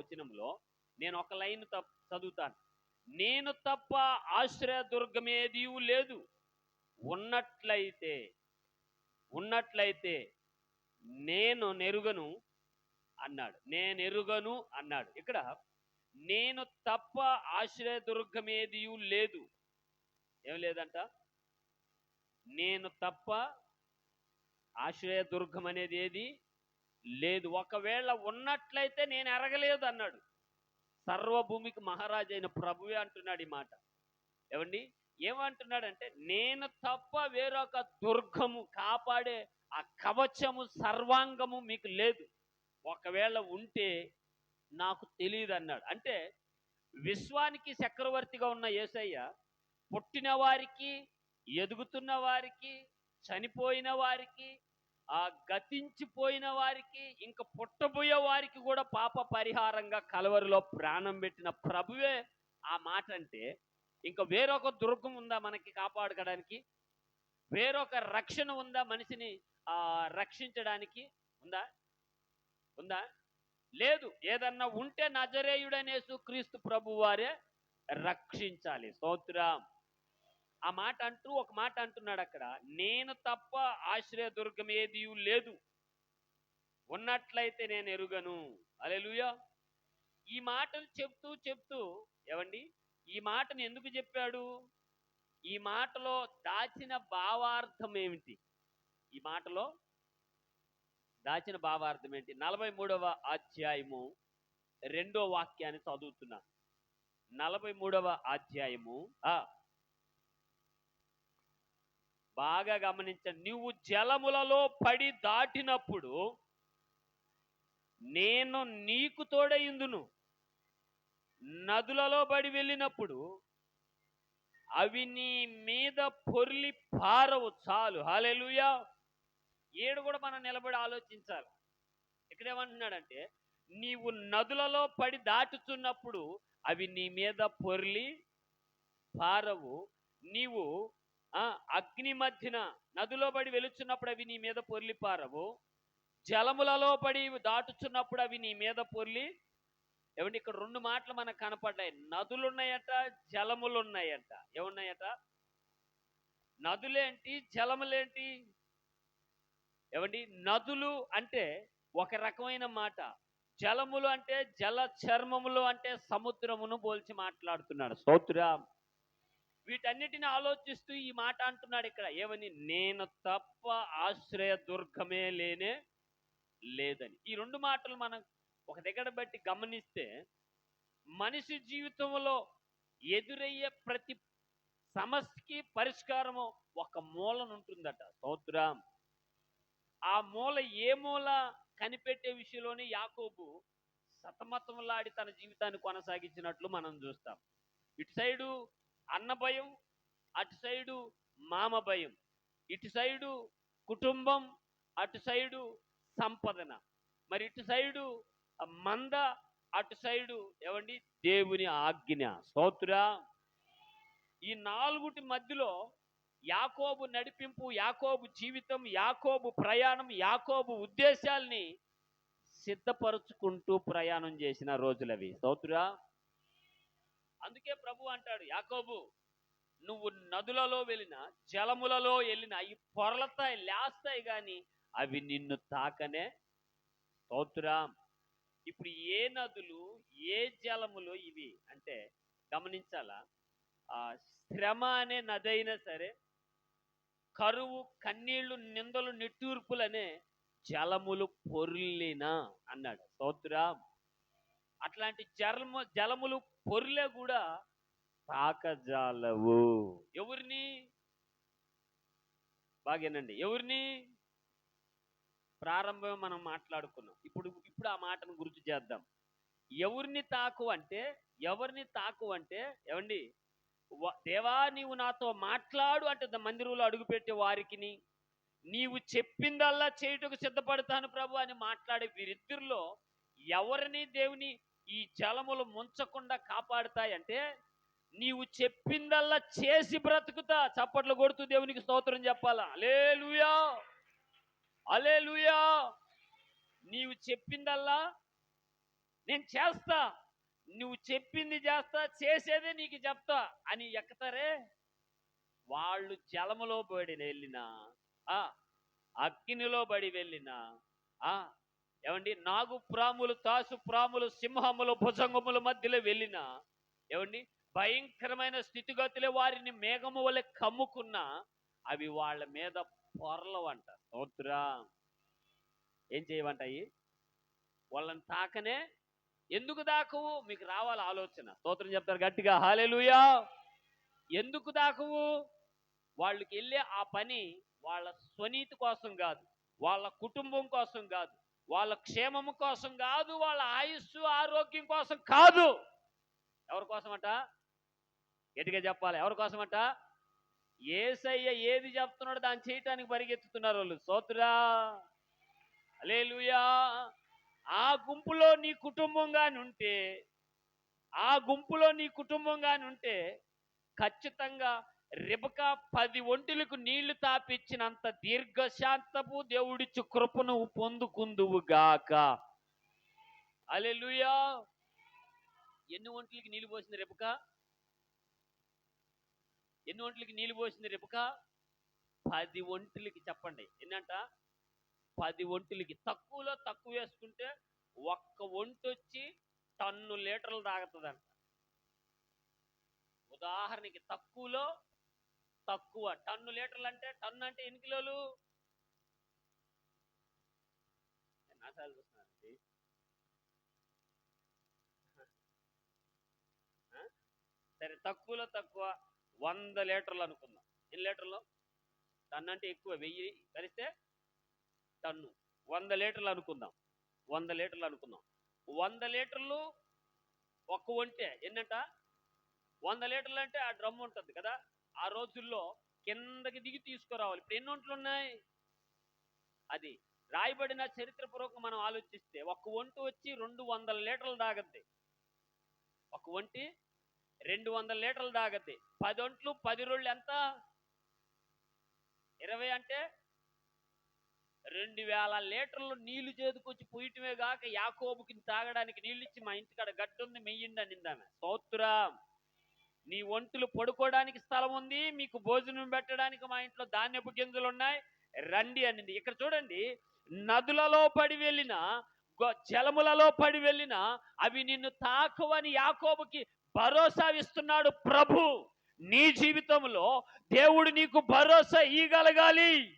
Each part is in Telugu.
వచనంలో నేను ఒక లైన్ తప్ప చదువుతాను. నేను తప్ప ఆశ్రయదుర్గమేది లేదు. ఉన్నట్లయితే ఉన్నట్లయితే నేను నెరుగను అన్నాడు. నేను ఎరుగను అన్నాడు. ఇక్కడ నేను తప్ప ఆశ్రయదుర్గమేది లేదు. ఏం లేదంట? నేను తప్ప ఆశ్రయదుర్గం అనేది ఏది? లేదు ఒకవేళ ఉన్నట్లయితే నేను ఎరగలేదు అన్నాడు. సర్వభూమికి మహారాజు అయిన ప్రభువే అంటున్నాడు ఈ మాట. ఏమండి? ఏమంటున్నాడంటే నేను తప్ప వేరొక దుర్గము కాపాడే ఆ కవచము సర్వాంగము మీకు లేదు. ఒకవేళ ఉంటే నాకు తెలియదు అన్నాడు. అంటే విశ్వానికి చక్రవర్తిగా ఉన్న యేసయ్య పుట్టిన వారికి ఎదుగుతున్న వారికి చనిపోయిన వారికి ఆ గతించిపోయిన వారికి ఇంకా పుట్టబోయే వారికి కూడా పాప పరిహారంగా కలవరిలో ప్రాణం పెట్టిన ప్రభువే ఆ మాట అంటే ఇంకా వేరొక దుర్గం ఉందా మనకి కాపాడుకోవడానికి వేరొక రక్షణ ఉందా మనిషిని ఆ రక్షించడానికి? ఉందా? ఉందా? లేదు. ఏదన్నా ఉంటే నజరేయుడనేసు క్రీస్తు ప్రభు వారే రక్షించాలి. స్తోత్రం. ఆ మాట అంటూ ఒక మాట అంటున్నాడు అక్కడ నేను తప్ప ఆశ్రయదుర్గం ఏది లేదు. ఉన్నట్లయితే నేను ఎరుగను. అలెలుయా ఈ మాటలు చెప్తూ చెప్తూ ఏమండి ఈ మాటను ఎందుకు చెప్పాడు? ఈ మాటలో దాచిన భావార్థం ఏమిటి? ఈ మాటలో దాచిన భావార్థం ఏంటి? నలభై మూడవ అధ్యాయము రెండో వాక్యాన్ని చదువుతున్నా. నలభై మూడవ అధ్యాయము ఆ బాగా గమనించండి. నువ్వు జలములలో పడి దాటినప్పుడు నేను నీకు తోడయిందును. నదులలో పడి వెళ్ళినప్పుడు అవి నీ మీద పొర్లి పారవు చాలు. హాలెలుయా ఏడు కూడా మనం నిలబడి ఆలోచించాలి. ఇక్కడేమంటున్నాడంటే నీవు నదులలో పడి దాటుతున్నప్పుడు అవి నీ మీద పొర్లి పారవు. నీవు అగ్ని మధ్యన నదిలో పడి వెలుచున్నప్పుడు అవి నీ మీద పొర్లి పారవు. జలములలో పడి దాటుచున్నప్పుడు అవి నీ మీద పొర్లి. ఏమంటే ఇక్కడ రెండు మాటలు మనకు కనపడ్డాయి. నదులున్నాయట జలములున్నాయట. ఏమున్నాయట? నదులేంటి జలములేంటి? ఏమండి నదులు అంటే ఒక రకమైన మాట. జలములు అంటే జల చర్మములు అంటే సముద్రమును పోల్చి మాట్లాడుతున్నాడు. స్తోత్రం. వీటన్నిటిని ఆలోచిస్తూ ఈ మాట అంటున్నాడు ఇక్కడ. ఏమని? నేను తప్ప ఆశ్రయ దుర్గమే లేనే లేదని. ఈ రెండు మాటలు మనం ఒక దగ్గర బట్టి గమనిస్తే మనిషి జీవితంలో ఎదురయ్యే ప్రతి సమస్యకి పరిష్కారము ఒక మూలన ఉంటుందట. సోద్రాం. ఆ మూల ఏ మూల కనిపెట్టే విషయంలోనే యాకోబు సతమతంలాడి తన జీవితాన్ని కొనసాగించినట్లు మనం చూస్తాం. ఇటు సైడు అన్న భయం అటు సైడు మామ భయం ఇటు సైడు కుటుంబం అటు సైడు సంపదన. మరి ఇటు సైడు మంద అటు సైడు ఏమండి? దేవుని ఆజ్ఞ. స్తోత్ర. ఈ నాలుగుటి మధ్యలో యాకోబు నడిపింపు యాకోబు జీవితం యాకోబు ప్రయాణం యాకోబు ఉద్దేశాల్ని సిద్ధపరుచుకుంటూ ప్రయాణం చేసిన రోజులవి. స్తోత్రా. అందుకే ప్రభు అంటాడు యాకోబు నువ్వు నదులలో వెళ్ళిన జలములలో వెళ్ళిన అవి పొరలతాయి లేస్తాయి కానీ అవి నిన్ను తాకనే స్తోత్రం ఇప్పుడు ఏ నదులు ఏ జలములు ఇవి? అంటే గమనించాలా? ఆ శ్రమ అనే నది అయినా సరే కరువు కన్నీళ్ళు నిందలు నిట్టూర్పులనే జలములు పొర్లిన అన్నాడు. స్తోత్రం అట్లాంటి జలము జలములు పొర్లే కూడా తాకజాలవు. ఎవరిని? బాగేనండి. ఎవరిని? ప్రారంభం మనం మాట్లాడుకున్నాం. ఇప్పుడు ఇప్పుడు ఆ మాటను గుర్తు చేద్దాం. ఎవరిని తాకు అంటే ఎవరిని తాకు అంటే ఏమండి? దేవా నీవు నాతో మాట్లాడు అంటే మందిరంలో అడుగుపెట్టే వారికిని. నీవు చెప్పిందల్లా చేయుటకు సిద్ధపడతాను ప్రభు అని మాట్లాడే వీరిద్దరిలో ఎవరిని దేవుని ఈ జలములు ముంచకుండా కాపాడుతాయంటే నీవు చెప్పిందల్లా చేసి బ్రతుకుతా. చప్పట్లు కొడుతూ దేవునికి స్తోత్రం చెప్పాలా? అలే లుయా అలే లుయా నీవు చెప్పిందల్లా నేను చేస్తా. నువ్వు చెప్పింది చేస్తా చేసేదే నీకు చెప్తా అని ఎక్కుతారే? వాళ్ళు జలములో పడి వెళ్ళినా ఆ, అగ్నిలో పడి వెళ్ళినా ఆ, ఏమండి నాగు ప్రాములు తాసు ప్రాములు సింహములు భుజంగముల మధ్యలో వెళ్ళిన ఏమండి భయంకరమైన స్థితిగతులే వారిని మేఘము వలె కమ్ముకున్నా అవి వాళ్ళ మీద పొరలవంట. స్తోత్రా ఏం చేయమంటాయి వాళ్ళని తాకనే ఎందుకు దాకవు మీకు రావాలి ఆలోచన. స్తోత్రం చెప్తారు గట్టిగా హాలెలుయా ఎందుకు దాకవు వాళ్ళకి వెళ్ళే ఆ పని వాళ్ళ స్వనీతి కోసం కాదు వాళ్ళ కుటుంబం కోసం కాదు. వాళ్ళ క్షేమము కోసం కాదు వాళ్ళ ఆయుస్సు ఆరోగ్యం కోసం కాదు. ఎవరి కోసమట? గట్టిగా చెప్పాలి. ఎవరి కోసమట? ఏసయ్య ఏది చెప్తున్నాడో దాన్ని చేయటానికి పరిగెత్తుతున్నారు వాళ్ళు. సోతురా అలేలుయా ఆ గుంపులో నీ కుటుంబంగాని ఉంటే ఆ గుంపులో నీ కుటుంబంగాని ఉంటే ఖచ్చితంగా రిబక పది ఒంటిలకు నీళ్ళు తాపిచ్చినంత దీర్ఘశాంతపు దేవుడిచ్చు కృపను పొందుకుందువు గాక అలెలుయా ఎన్ని ఒంట్లకి నీళ్ళు పోసింది రిబక? ఎన్ని ఒంట్లకి నీళ్ళు పోసింది రిబక? పది ఒంట్లకి చెప్పండి. ఎన్నంట? పది ఒంటులకి. తక్కువలో తక్కువ వేసుకుంటే ఒక్క ఒంటి వచ్చి టన్ను లీటర్లు తాగుతుందంట. ఉదాహరణకి తక్కువలో తక్కువ. టన్ను లీటర్లు అంటే టన్ను అంటే ఎన్ని కిలోలు నాసాలు చూస్తున్నానండి సరే తక్కువలో తక్కువ వంద లీటర్లు అనుకుందాం. ఎన్ని లీటర్లు? టన్ను అంటే ఎక్కువ వెయ్యి కలిస్తే టన్ను. వంద లీటర్లు అనుకుందాం. వంద లీటర్లు అనుకుందాం. వంద లీటర్లు ఒక్క వంటే ఎన్నంట? వంద లీటర్లు అంటే ఆ డ్రమ్ ఉంటుంది కదా? ఆ రోజుల్లో కిందకి దిగి తీసుకురావాలి. ఇప్పుడు ఎన్ని ఒంట్లు ఉన్నాయి? అది రాయబడిన చరిత్రపూర్వకం మనం ఆలోచిస్తే ఒక ఒంటు వచ్చి రెండు వందల లీటర్లు తాగద్ది ఒక వంటి రెండు వందల లీటర్లు తాగద్ది పది ఒంట్లు పది రోళ్ళు ఎంత? ఇరవై అంటే రెండు వేల లీటర్లు నీళ్ళు చేదుకొచ్చి పోయటమే కాక యాకోబుకి తాగడానికి నీళ్ళు ఇచ్చి మా ఇంటికాడ గట్టు ఉంది అని అనిందామె సోత్రం. నీ ఒంటులు పడుకోవడానికి స్థలం ఉంది మీకు భోజనం పెట్టడానికి మా ఇంట్లో ధాన్యపు గింజలు ఉన్నాయి. రండి అనింది. ఇక్కడ చూడండి నదులలో పడి వెళ్ళిన గొ- జలములలో పడి వెళ్ళిన అవి నిన్ను తాకవని యాకోబుకి భరోసా ఇస్తున్నాడు ప్రభు. నీ జీవితంలో దేవుడు నీకు భరోసా ఇవ్వగలగాలి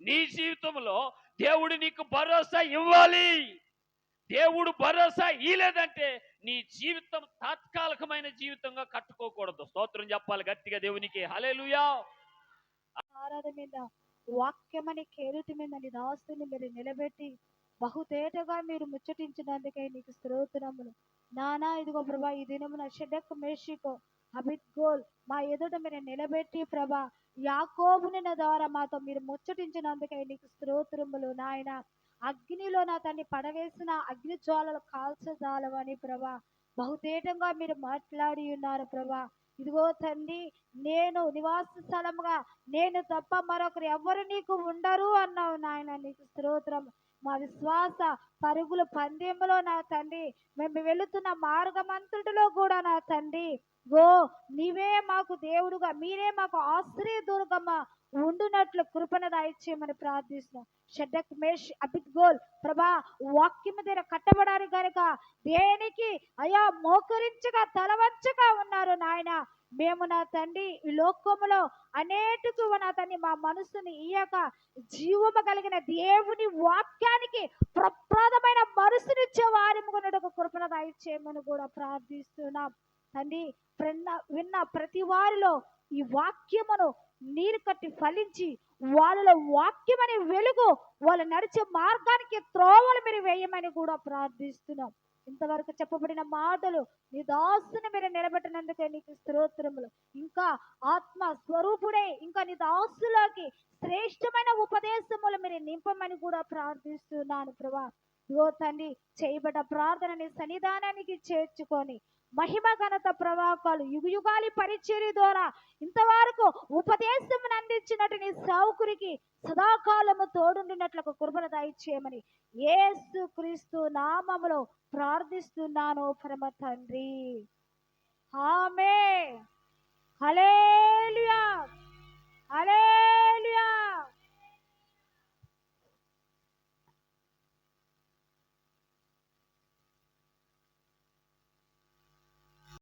నీ జీవితంలో దేవుడు నీకు భరోసా ఇవ్వాలి. దేవుడు భరోసా ఇలేదంటే నీ జీవితం తాత్కాలికమైన జీవితంగా కట్టుకోకూడదు. స్తోత్రం చెప్పాలి గట్టిగా దేవునికి. హలేలుయా మీద వాక్యమని కేరుతి మీద నీ దాస్తుని మీరు నిలబెట్టి బహుతేటగా మీరు ముచ్చటించినందుకే నీకు స్తోత్రములు. నానా ఇదిగో ప్రభా ఈ దినమున షెడక్ మేషికో అబిత్ గోల్ మా ఎదుట మీరు నిలబెట్టి ప్రభా యాకోబుని ద్వారా మాతో మీరు ముచ్చటించినందుకే నీకు స్తోత్రములు నాయన. అగ్నిలో నా తన్ని పడవేసిన అగ్ని జ్వాలలు కాల్చజాలవని ప్రభా. బహుతేటంగా మీరు మాట్లాడి ఉన్నారు ప్రభా. ఇదిగో తండ్రి నేను నివాస స్థలముగా నేను తప్ప మరొకరు ఎవరు నీకు ఉండరు అన్నావు నాయన. నీకు స్తోత్రం. మా విశ్వాస పరుగుల పందెంలో నా తండ్రి మేము వెళుతున్న మార్గమంతటిలో కూడా నా తండ్రి గో నీవే మాకు దేవుడుగా మీరే మాకు ఆశ్రయ దుర్గమ్మ ఉండునట్లు కృపణ దాయిచ్చేయమని ప్రార్థిస్తున్నాం. షడ్డక్ మేష్ అబిద్ గోల్ ప్రభా వాక్యం దగ్గర కట్టబడానికి కనుక దేనికి? అయా మోకరించగా తలవంచగా ఉన్నారు నాయన. మేము నా తండ్రి ఈ లోకములో అనేటుకు నా తండ్రి మా మనసుని ఇయ్యక జీవము కలిగిన దేవుని వాక్యానికి ప్రప్రదమైన మనసునిచ్చే వారి ఒక కృపణ దాయిచ్చేయమని కూడా ప్రార్థిస్తున్నాం. తండ్రి విన్న విన్న ప్రతి వారిలో ఈ వాక్యమును నీరు కట్టి ఫలించి వాళ్ళలో వాక్యమనే వెలుగు వాళ్ళు నడిచే మార్గానికి త్రోవలు మీరు వేయమని కూడా ప్రార్థిస్తున్నాం. ఇంతవరకు చెప్పబడిన మాటలు నీ దాసుని మీరు నిలబెట్టినందుకే నీకు స్తోత్రములు. ఇంకా ఆత్మ స్వరూపుడే ఇంకా నీ దాసులోకి శ్రేష్టమైన ఉపదేశములు మీరు నింపమని కూడా ప్రార్థిస్తున్నాను ప్రభా. ఇదిగో తండ్రి చేయబడ్డ ప్రార్థనని సన్నిధానానికి చేర్చుకొని మహిమ ఘనత ప్రవాకాలు యుగయుగాలి పరిచర్య ద్వారా ఇంతవరకు ఉపదేశం అందించినట్టు నీ సౌకురికి సదాకాలము తోడుండినట్లు కృపణ దయచేయమని ఏసు క్రీస్తు నామములో ప్రార్థిస్తున్నాను పరమ తండ్రి. ఆమె హల్లెలూయా. హల్లెలూయా.